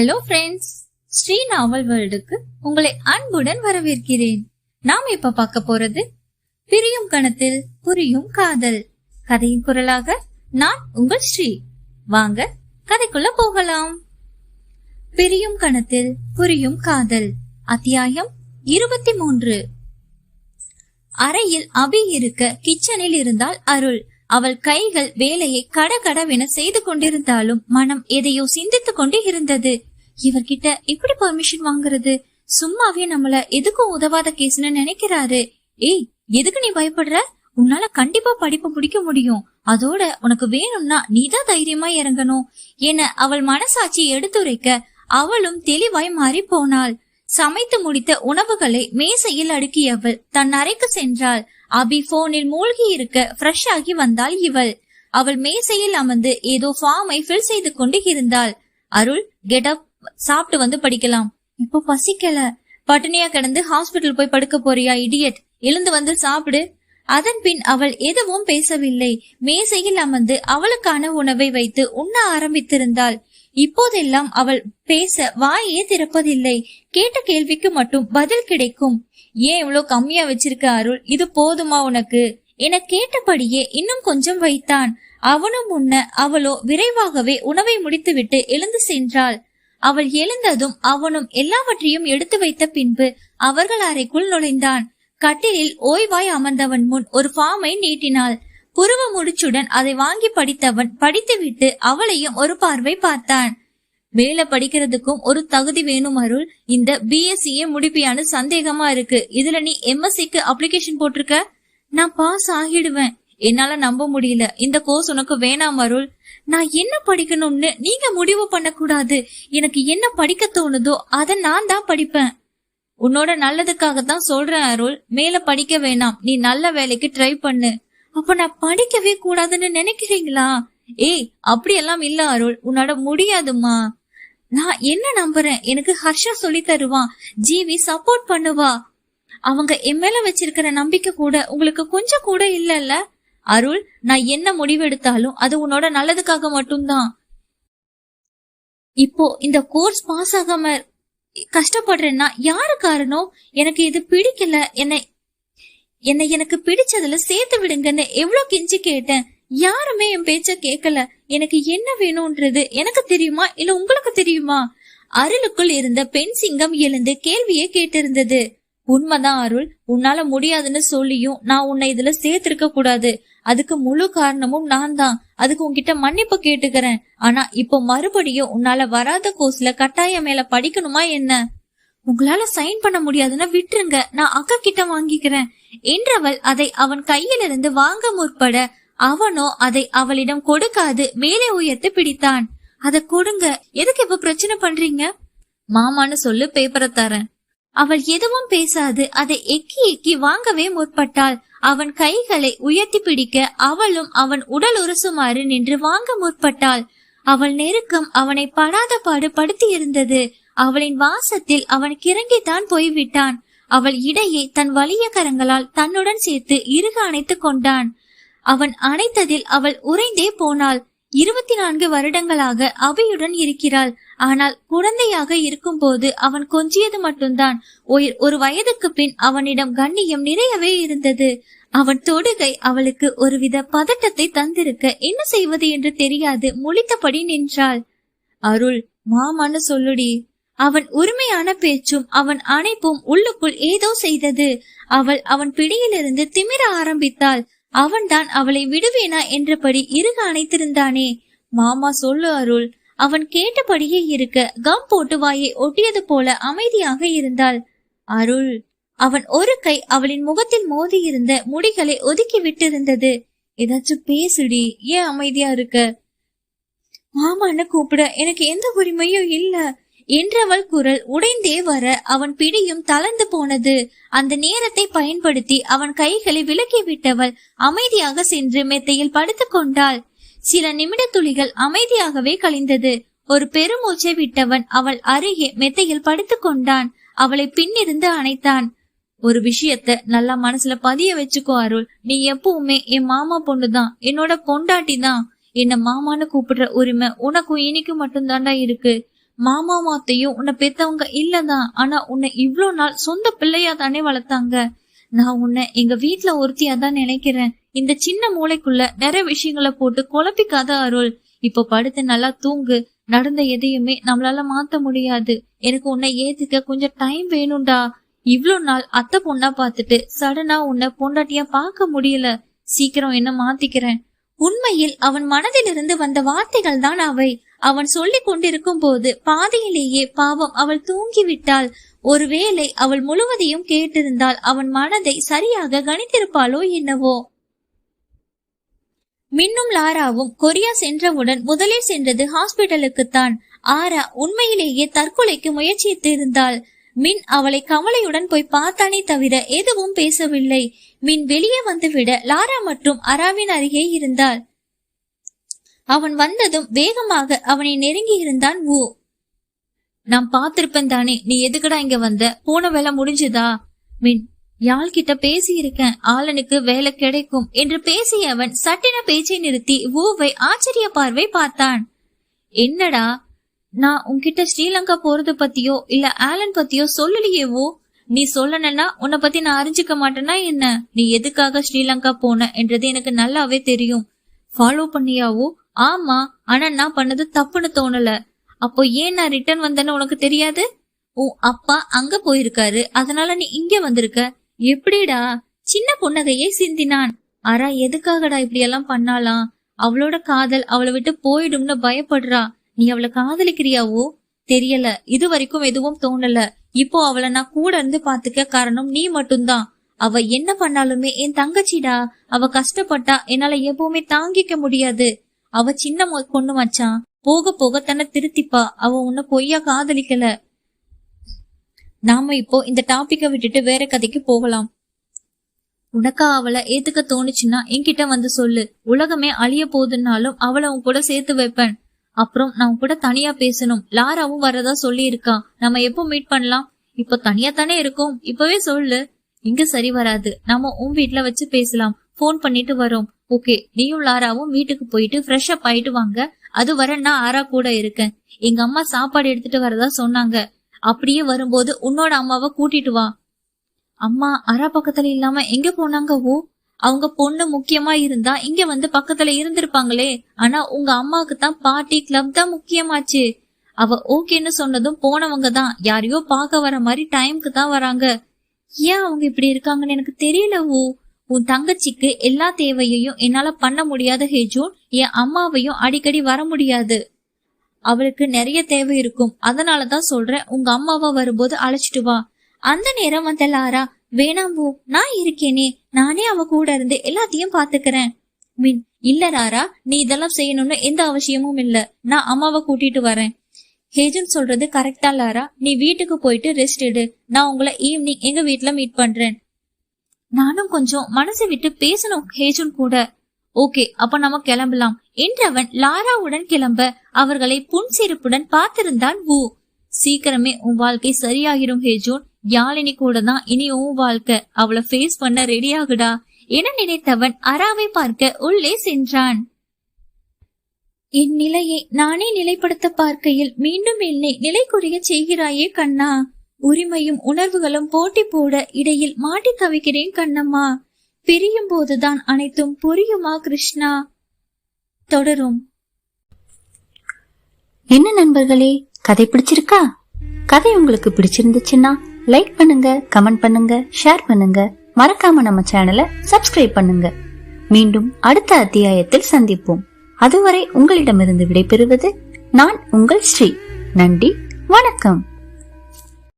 Hello friends Sri நாவல் வேர்ல்டுக்கு உங்களை அன்புடன் வரவேற்கிறேன். நாம் இப்ப பார்க்க போறது பிரியும் கணத்தில் புரியும் காதல். கதையின் குரலாக நான் உங்கள் ஸ்ரீ. வாங்க கதைக்குள்ள போகலாம். பிரியும் கணத்தில் புரியும் காதல் அத்தியாயம் இருபத்தி மூன்று அறையில் அபி இருக்க கிச்சனில் இருந்தால் அருள். அவள் கைகள் வேலையை கடகடவென செய்து கொண்டிருந்தாலும் மனம் எதையோ சிந்தித்துக் கொண்டு இருந்தது. இவர்கிட்ட எப்படி பர்மிஷன் வாங்குறது? சும்மாவே நம்மள எதுக்கும் உதவாத கேஸ்னு நினைக்கிறாரு. ஏய் எதுக்கு நீ பயப்படுற? உன்னால கண்டிப்பா படிப்பு முடிக்க முடியும். அதோட உனக்கு வேணும்னா நீதான் தைரியமா இறங்கணும். என அவள் மனசாட்சி எடுத்துரைக்க அவளும் தெளிவாய் மாறி போனாள். சமைத்து முடித்த உணவுகளை மேசையில் அடுக்கியவள் தன் அறைக்கு சென்றாள். அபி போனில் மூழ்கி இருக்க ஃப்ரெஷ் ஆகி வந்தாள் இவள். அவள் மேசையில் அமர்ந்து ஏதோ ஃபார்மை ஃபில் செய்து கொண்டு இருந்தாள். அருள் கெட் அப் சாப்பிட்டு வந்து படிக்கலாம். இப்போ பசிக்கல. பட்டினியா கிடந்து ஹாஸ்பிட்டல் போய் படுக்க போறியா இடியட் எழுந்து வந்து சாப்பிடு. அதன் பின் அவள் எதுவும் பேசவில்லை. மேசையில் அமர்ந்து அவளுக்கான உணவை வைத்து உண்ண ஆரம்பித்திருந்தாள். இப்போதெல்லாம் அவள் பேச வாயே திறப்பதில்லை. கேட்ட கேள்விக்கு மட்டும் பதில் கிடைக்கும். ஏன் இவ்வளவு கம்மியா வச்சிருக்க அருள்? இது போதுமா உனக்கு? என கேட்டபடியே இன்னும் கொஞ்சம் வைத்தான். அவனும் முன்ன அவளோ விரைவாகவே உணவை முடித்துவிட்டு எழுந்து சென்றாள். அவள் எழுந்ததும் அவனும் எல்லாவற்றையும் எடுத்து வைத்த பின்பு அவர்கள் அறைக்குள் நுழைந்தான். கட்டிலில் ஓய்வாய் அமர்ந்தவன் முன் ஒரு ஃபார்மை நீட்டினாள். புருவ முடிச்சுடன் அதை வாங்கி படித்தவன் படித்துவிட்டு அவளையும் ஒரு பார்வை பார்த்தான். வேலை படிக்கிறதுக்கும் ஒரு தகுதி வேணும் அருள். இந்த பிஎஸ்சியே முடிப்பியான்னு சந்தேகமா இருக்கு. இதுல நீ எம்எஸ்சிக்கு அப்ளிகேஷன் போட்டிருக்க? நான் பாஸ் ஆகிடுவேன். என்னால நம்ப முடியல. இந்த கோர்ஸ் உனக்கு வேணாம் அருள். நான் என்ன படிக்கணும்னு நீங்க முடிவு பண்ணக்கூடாது. எனக்கு என்ன படிக்க தோணுதோ அதை நான் தான் படிப்பேன். உன்னோட நல்லதுக்காக தான் சொல்றேன் அருள். மேல படிக்க வேணாம். நீ நல்ல வேலைக்கு ட்ரை பண்ணு. அப்ப நான் படிக்கவே கூடாதுன்னு நினைக்கிறீங்களா? ஏய் அப்படியெல்லாம் இல்ல அருள். உன்னோட முடியாதுமா நான் என்ன நம்புறேன்? எனக்கு ஹர்ஷா சொல்லி தருவான். ஜீவி சப்போர்ட் பண்ணுவா. அவங்க என் மேல வச்சிருக்கிற நம்பிக்கை கூட உங்களுக்கு கொஞ்சம் கூட இல்லல்ல? அருள் நான் என்ன முடிவெடுத்தாலும் அது உன்னோட நல்லதுக்காக மட்டும்தான். இப்போ இந்த கோர்ஸ் பாஸ் ஆகாம கஷ்டப்படுறேன்னா யாரு காரணம்? எனக்கு இது பிடிக்கல. என்னை என்னை எனக்கு பிடிச்சதுல சேர்த்து விடுங்கன்னு எவ்வளவு கெஞ்சி கேட்டேன். யாருமே என் பேச்ச கேட்கல எனக்கு என்ன வேணும்ன்றது எனக்கு தெரியுமா? இல்ல உங்களுக்கு தெரியுமா? அருளுக்குள் இருந்த பெண் சிங்கம் எழுந்து கேள்வியே கேட்டிருந்தது. உண்மைதான் அருள். உன்னால முடியாதுன்னு சொல்லியும் நான் உன்னை இதுல சேர்த்திருக்க கூடாது அதுக்கு முழு காரணமும் நான் தான் அதுக்கு உன்கிட்ட மன்னிப்பு கேட்டுக்கிறேன். ஆனா இப்போ மறுபடியும் உன்னால வராத கோர்ஸ்ல கட்டாயம் மேல படிக்கணுமா என்ன? உங்களால சைன் பண்ண முடியாதுன்னா விட்டுருங்க. நான் அக்கா கிட்ட வாங்கிக்கிறேன். என்றவள் அதை அவன் கையிலிருந்து வாங்க முற்பட அவனோ அதை அவளிடம் கொடுக்காது மேலே உயர்த்து பிடித்தான். அத கொடுங்க. எதுக்கு இப்ப பிரச்சனை பண்றீங்க? மாமான்னு சொல்லு பேப்பரை தரேன். அவள் எதுவும் பேசாது அதை எக்கி எக்கி வாங்கவே முற்பட்டாள். அவன் கைகளை உயர்த்தி பிடிக்க அவளும் அவன் உடல் உரசுமாறு நின்று வாங்க முற்பட்டாள். அவள் நெருக்கம் அவனை படாத பாடு படுத்தி இருந்தது அவளின் வாசத்தில் அவன் கிறங்கித்தான் போய்விட்டான். அவள் இடையே தன் வலிய கரங்களால் தன்னுடன் சேர்த்து இறுக அணைத்துக் கொண்டான். அவன் அணைத்ததில் அவள் உறைந்தே போனாள். இருபத்தி நான்கு வருடங்களாக அவையுடன் இருக்கிறாள். ஆனால் குழந்தையாக இருக்கும் போது அவன் கொஞ்சியது மட்டும்தான். ஒரு வயதுக்கு பின் அவனிடம் கண்ணியம் நிறையவே இருந்தது. அவன் தொடுகை அவளுக்கு ஒருவித பதட்டத்தை தந்திருக்க என்ன செய்வது என்று தெரியாது முழித்தபடி நின்றாள். அருள் மாமான்னு சொல்லுடி அவன் உரிமையான பேச்சும் அவன் அணைப்பும் உள்ளுக்குள் ஏதோ செய்தது. அவள் அவன் பிடியிலிருந்து திமிர ஆரம்பித்தாள். அவன்தான் அவளை விடுவேனா என்றபடி இருக அணைத்திருந்தானே. மாமா சொல்லு அருள் அவன் கேட்டபடியே இருக்க கம் போட்டு வாயை ஒட்டியது போல அமைதியாக இருந்தாள். அருள் அவன் ஒரு கை அவளின் முகத்தில் மோதி இருந்த முடிகளை ஒதுக்கி விட்டிருந்தது. ஏதாச்சும் பேசுடி ஏன் அமைதியா இருக்க? மாமான்னு கூப்பிட எனக்கு எந்த உரிமையும் இல்லை. என்றவள் குரல் உடைந்தே வர அவன் பிடியும் தளர்ந்து போனது. அந்த நேரத்தை பயன்படுத்தி அவன் கைகளை விலக்கி விட்டவள் அமைதியாக சென்று மெத்தையில் படுத்து கொண்டாள். சில நிமிட துளிகள் அமைதியாகவே கழிந்தது. ஒரு பெருமூச்சை விட்டவன் அவள் அருகே மெத்தையில் படுத்து கொண்டான். அவளை பின்னிருந்து அணைத்தான். ஒரு விஷயத்த நல்லா மனசுல பதிய வச்சுக்கோ அருள். நீ எப்பவுமே என் மாமா பொண்ணுதான். என்னோட பொண்டாட்டி தான் என்ன மாமான்னு கூப்பிடுற உரிமை உனக்கும் இனிக்கும் மட்டும்தாண்டா இருக்கு. மாமா மாத்தையும் உன்னை பெத்தவங்க இல்லதான். ஆனா உன்னை இவ்வளோ நாள் சொந்த பிள்ளையா தானே வளர்த்தாங்க. நான் உன்னை எங்க வீட்டுல ஒருத்தியா தான் நினைக்கிறேன். இந்த சின்ன மூளைக்குள்ள நிறைய விஷயங்களை போட்டு குழப்பிக்காத அருள். இப்ப படுத்து நல்லா தூங்கு. நடந்த எதையுமே நம்மளால மாத்த முடியாது. எனக்கு உன்னை ஏத்துக்க கொஞ்சம் டைம் வேணும்டா. இவ்வளோ நாள் அத்தை பொண்ணா பார்த்துட்டு சடனா உன்னை பொண்டாட்டியா பார்க்க முடியல. சீக்கிரம் என்ன மாத்திக்கிறேன். உண்மையில் அவன் மனதிலிருந்து வந்த வார்த்தைகள் தான் அவை. அவன் சொல்லிக் கொண்டிருக்கும் போது பாதையிலேயே பாவம் அவள் தூங்கிவிட்டாள். ஒருவேளை அவள் முழுவதையும் கேட்டிருந்தால் அவன் மனதை சரியாக கணித்திருப்பாளோ என்னவோ. மின்னும் லாராவும் கொரியா சென்றவுடன் முதலில் சென்றது ஹாஸ்பிட்டலுக்குத்தான். ஆரா உண்மையிலேயே தற்கொலைக்கு முயற்சித்து இருந்தாள் மின் அவளை கவலையுடன் போய் பார்த்தானே தவிர எதுவும் பேசவில்லை. மின் வெளியே வந்துவிட லாரா மற்றும் அராவின் அருகே இருந்தாள். அவன் வந்ததும் வேகமாக அவனை நெருங்கி இருந்தான் ஊ நான் பார்த்திருப்பேன் தானே நீ எதுக்குடா இங்க வந்த? போன வேலை முடிஞ்சுதா? மின் யாழ்கிட்ட பேசியிருக்கேன். பேசி இருக்கேன் ஆளனுக்கு வேலை கிடைக்கும். என்று பேசிய அவன் சட்டின பேச்சை நிறுத்தி ஊவை ஆச்சரிய பார்வை பார்த்தான். என்னடா நான் உன்கிட்ட ஸ்ரீலங்கா போறது பத்தியோ இல்ல ஆலன் பத்தியோ சொல்லலையே ஊ நீ சொல்லணும்னா உன்னை பத்தி நான் அறிஞ்சுக்க மாட்டேன்னா என்ன? நீ எதுக்காக ஸ்ரீலங்கா போன? என்றது எனக்கு நல்லாவே தெரியும். ஃபாலோ பண்ணியாவோ ஆமா ஆனா நான் பண்ணது தப்புன்னு தோணல. அப்போ ஏன் நான் ரிட்டர்ன் வந்தேன்னு உனக்கு தெரியாது? உன் அப்பா அங்க போயிருக்காரு. அதனால நீ இங்க வந்திருக்க. எப்படிடா? சின்ன புன்னகையை சிந்தினான். ஆரா எதுக்காகடா இப்படி எல்லாம் பண்ணாலாம்? அவளோட காதல் அவளை விட்டு போயிடும்னு பயப்படுறா. நீ அவளை காதலிக்கிறியாவோ? தெரியல. இது வரைக்கும் எதுவும் தோணல. இப்போ அவளை நான் கூட இருந்து பாத்துக்க காரணம் நீ மட்டும்தான். அவ என்ன பண்ணாலுமே என் தங்கச்சிடா. அவ கஷ்டப்பட்டா. என்னால எப்பவுமே தாங்கிக்க முடியாது. அவ சின்ன மொ- பொண்ணு மச்சான் போக போக தன்னை திருத்திப்பா. அவ உன்னை பொய்யா காதலிக்கல. நாம இப்போ இந்த டாபிக்க விட்டுட்டு வேற கதைக்கு போகலாம். உனக்கா அவளை ஏத்துக்க தோணுச்சுன்னா என்கிட்ட வந்து சொல்லு. உலகமே அழிய போகுதுன்னாலும் அவளை உன் கூட சேர்த்து வைப்பேன். அப்புறம் நான் கூட தனியா பேசணும். லாராவும் வரதா சொல்லி இருக்கா நம்ம எப்போ மீட் பண்ணலாம்? இப்ப தனியா தானே இருக்கோம். இப்பவே சொல்லு. இங்க சரி வராது. நாம உன் வீட்ல வச்சு பேசலாம். ஃபோன் பண்ணிட்டு வரோம். ஓகே நீயும் லாராவும் வீட்டுக்கு போயிட்டு ஃப்ரெஷ் அப் ஆயிட்டு வாங்க. அது வர நான் ஆரா கூட இருக்கேன். எங்க அம்மா சாப்பாடு எடுத்துட்டு வரதா சொன்னாங்க. அப்படியே வரும்போது உன்னோட அம்மாவை கூட்டிட்டு வா. அம்மா அரா பக்கத்துல இல்லாம எங்க போனாங்க ஓ? அவங்க பொண்ணு முக்கியமா இருந்தா இங்க வந்து பக்கத்துல இருந்திருப்பாங்களே. ஆனா உங்க அம்மாவுக்கு தான் பார்ட்டி கிளப் தான் முக்கியமாச்சு. அவ ஓகேன்னு சொன்னதும் போனவங்க தான். யாரையோ பார்க்க வர மாதிரி டைம்க்கு தான் வராங்க. ஏன் அவங்க இப்படி இருக்காங்கன்னு எனக்கு தெரியல ஓ. உன் தங்கச்சிக்கு எல்லா தேவையையும் என்னால பண்ண முடியாத ஹேஜூன் என் அம்மாவையும் அடிக்கடி வர முடியாது. அவளுக்கு நிறைய தேவை இருக்கும். அதனாலதான் சொல்றேன் உங்க அம்மாவா வரும்போது அழைச்சிட்டு வா. அந்த நேரம் வந்த லாரா வேணாம்போ நான் இருக்கேனே. நானே அவ கூட இருந்து எல்லாத்தையும் பாத்துக்கிறேன். மின் இல்ல ராரா நீ இதெல்லாம் செய்யணும்னு எந்த அவசியமும் இல்ல. நான் அம்மாவை கூட்டிட்டு வரேன். ஹேஜன் சொல்றது கரெக்டா லாரா. நீ வீட்டுக்கு போயிட்டு ரெஸ்ட் எடு. நான் உங்களை ஈவினிங் எங்க வீட்டுல மீட் பண்றேன். நானும் கொஞ்சம் மனசை விட்டு பேசணும் ஹேஜுன் கூட. ஓகே அப்ப நம்ம கிளம்பலாம். என்றவன் லாராவுடன் கிளம்ப அவர்களை புன்சிரிப்புடன் பார்த்திருந்தான் வு. சீக்கிரமே உன் வாழ்க்கை சரியாகிரும் ஹேஜூன். யாழினி கூட தான் இனி உன் வாழ்க்கை. அவளை ஃபேஸ் பண்ண ரெடி ஆகுடா. என நினைத்தவன் அராவை பார்க்க உள்ளே சென்றான். என் நிலையை நானே நிலைப்படுத்த பார்க்கையில் மீண்டும் என்னை நிலைக்குறைய செய்கிறாயே கண்ணா. உரிமையும் உணர்வுகளும் போட்டி போட இடையில் மாட்டி தவிக்கிறேன் கண்ணம்மா. பிரியும் போதுதான் அனைத்தும் புரியுமா கிருஷ்ணா? தொடரும். என்ன நண்பர்களே கதை பிடிச்சிருக்கா? கதை உங்களுக்கு பிடிச்சிருந்துச்சுன்னா லைக் பண்ணுங்க கமெண்ட் பண்ணுங்க ஷேர் பண்ணுங்க. மறக்காம நம்ம சேனலை சப்ஸ்கிரைப் பண்ணுங்க. மீண்டும் அடுத்த அத்தியாயத்தில் சந்திப்போம். அதுவரை உங்களிடமிருந்து விடைபெறுவது நான் உங்கள் ஸ்ரீ. நன்றி வணக்கம்.